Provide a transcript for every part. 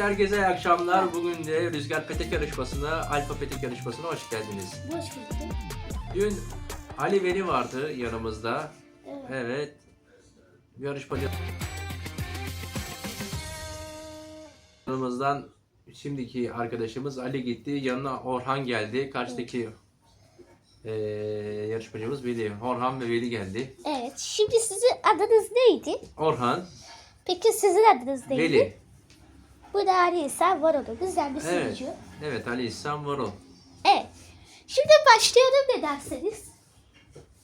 herkese iyi akşamlar. Bugün de Rüzgar Petek yarışmasına, Alfa Petek yarışmasına hoş geldiniz. Hoş bulduk. Dün Ali Veli vardı yanımızda. Evet. Evet. Yarışmacı yanımızdan şimdiki arkadaşımız Ali gitti. Yanına Orhan geldi. Karşıdaki eee, yarışmacımız Veli. Orhan ve Veli geldi. Evet. Şimdi sizin adınız neydi? Orhan, Peki sizin adınız neydi? Veli. Bu da Ali İhsan Varolu. Güzel bir Evet. sunucu. Evet Ali İhsan Varol. Evet. Şimdi başlayalım ne derseniz.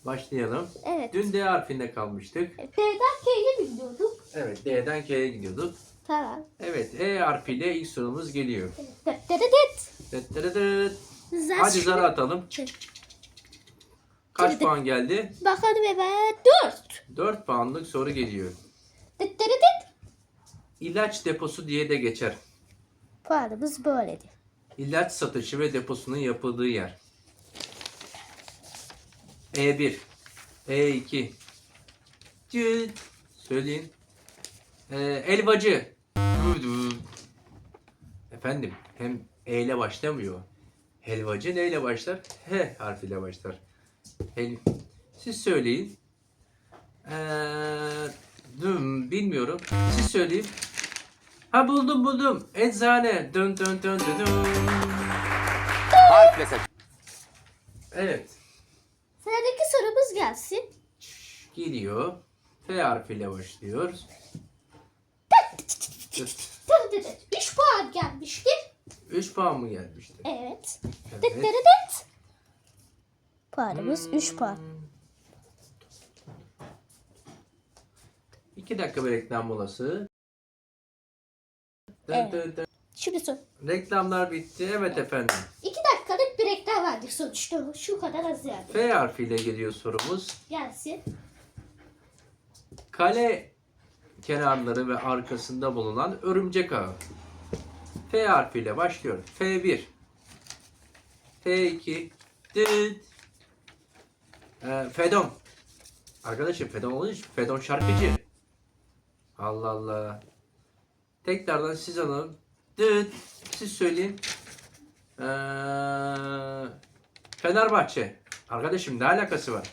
Başlayalım. Evet. Dün D harfinde kalmıştık. F'den K'ye mi gidiyorduk? Evet D'den K'ye gidiyorduk. Tamam. Evet E harfiyle ilk sorumuz geliyor. Dıt dıt dıt. Dıt dırı dıt. Zar Hadi zara atalım. Kaç Dıt. puan geldi? Bakalım evet. Dört. 4 puanlık soru geliyor. İlaç deposu diye de geçer. Puanımız böyledi. İlaç satışı ve deposunun yapıldığı yer. E1 E2 Cıt. Söyleyin. Ee, elbacı. Dudu. Efendim hem E ile başlamıyor. Helvacı neyle başlar? H harfiyle başlar. Hel Siz söyleyin. Ee, bilmiyorum. Siz söyleyin. Ha buldum buldum. Eczane. Dön dön dön dön dön. Harfle seç. Evet. Sıradaki sorumuz gelsin. Geliyor. F harfiyle başlıyor. Dıt dıt dıt. Üç puan gelmişti. 3 puan mı gelmişti? Evet. Dıt Evet. dıt dıt. Puanımız üç puan. 2 dakika bir reklam molası. Evet. Şimdi sor. Reklamlar bitti. Evet efendim. İki dakikalık bir reklam verdik sonuçta. Şu kadar az yani. F harfiyle geliyor sorumuz. Gelsin. Kale kenarları ve arkasında bulunan örümcek ağı. F harfiyle başlıyor. F1 F2 Dıt ee, Fedon Arkadaşım Fedon olmuş. Fedon şarkıcı. Allah Allah. Tekrardan siz alın. Dıt Siz söyleyin. Ee, Fenerbahçe. Arkadaşım ne alakası var?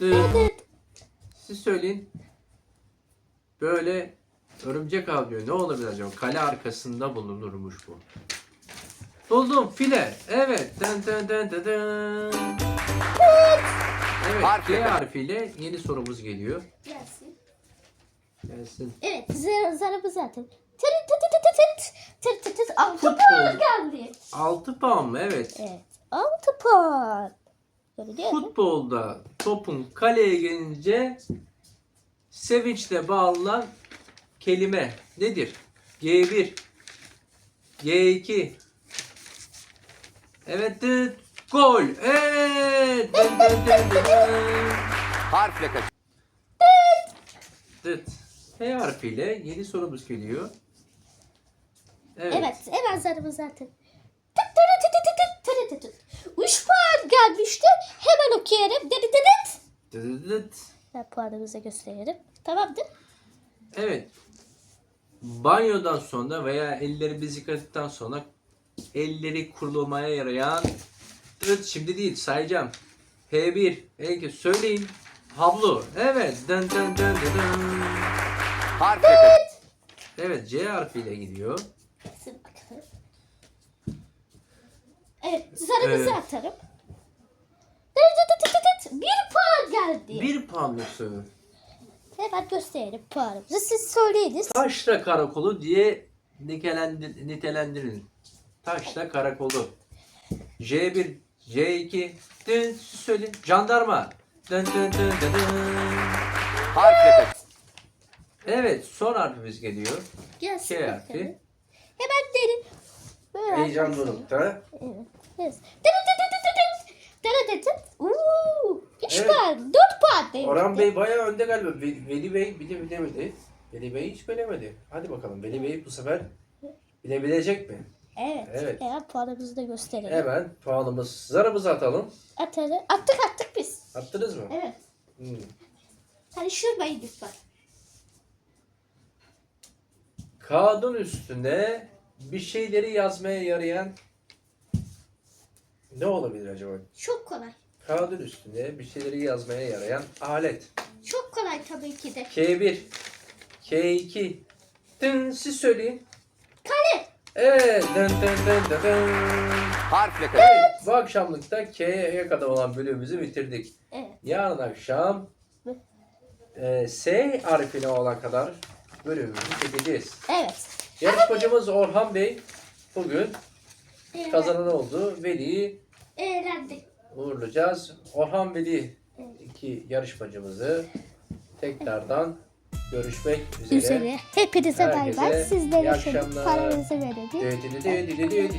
Dıt siz söyleyin. Böyle örümcek avlıyor. Ne olabilir acaba? Kale arkasında bulunurmuş bu. Buldum file. Evet. Dın dın dın dın dın. Evet. Harf G harfiyle yeni sorumuz geliyor. Gelsin. Gelsin. Evet. Zar zarımı zaten. Tır tır tır tır tır. Tır tır tır. Altı Futbol. puan geldi. 6 puan mı? Evet. Evet. Altı puan. Görünüyor mu? Futbolda topun kaleye gelince sevinçle bağlanan kelime nedir? G1 G2 Evet dıt gol Evet dın dın dın dın dın. Harfle kaç. Dıt H harfiyle yeni sorumuz geliyor Evet, Evet. Hemen zaten. Tır tır tır tır tır tır tır tır. Üç puan gelmişti. Hemen okuyalım. Dıt dıt dıt. Dıt dıt. Ben puanımızı gösterelim. Tamamdır. Evet. Banyodan sonra veya ellerimizi yıkadıktan sonra elleri kurulamaya yarayan evet şimdi değil sayacağım. H1 H2 söyleyin. Havlu. Evet. Dın dın dın dın dın. Harfle kaç. Evet C harfiyle gidiyor. Bakalım. Evet. Zarımızı Evet. atarım. Dıt dıt dıt dıt dıt. Bir puan geldi. Bir puanlık soru. Hemen gösterelim puanımızı. Siz söyleyiniz. Taşra karakolu diye nitelendir, nitelendirin. Taşra karakolu. J1, J2, dın, söyleyin. Jandarma. Dın dın dın dın. Harfle kaç. Evet, son harfimiz geliyor. Gelsin bakalım. harfi. Hemen derin. Böyle Heyecan arkadaşlar. dorukta. Evet. Yes. Dıt dıt dıt dıt. Dıt dıt dıt. Uuu. Üç Evet. puan. Dört puan değil. Orhan Bey bayağı önde galiba. Veli, Veli Bey bile bilemedi. Veli Bey hiç bilemedi. Hadi bakalım Veli Bey bu sefer bilebilecek mi? Evet. Evet. Hemen puanımızı da gösterelim. Hemen puanımız, zarımızı atalım. Atarı. Attık attık biz. Attınız mı? Evet. Hmm. Şurayı lütfen kağıdın üstüne bir şeyleri yazmaya yarayan ne olabilir acaba? Çok kolay. Kağıdın üstüne bir şeyleri yazmaya yarayan alet. Çok kolay tabii ki de. K1, K2. Dın siz söyleyin. Kalem. Evet. Dın dın dın dın dın. Harfle kalem. Evet. Bu akşamlıkta K'ye kadar olan bölümümüzü bitirdik. Evet. Yarın akşam e, S harfine olan kadar bölümümüzü çekeceğiz. Evet. Yarışmacımız Orhan Bey bugün Evet. kazanan oldu. Veli'yi Eğlendik. uğurlayacağız. Orhan Veli iki yarışmacımızı tekrardan görüşmek üzere. Üzere. Hepinize bay bay. iyi Sizlere şöyle akşamlar. paranızı verelim. Dö-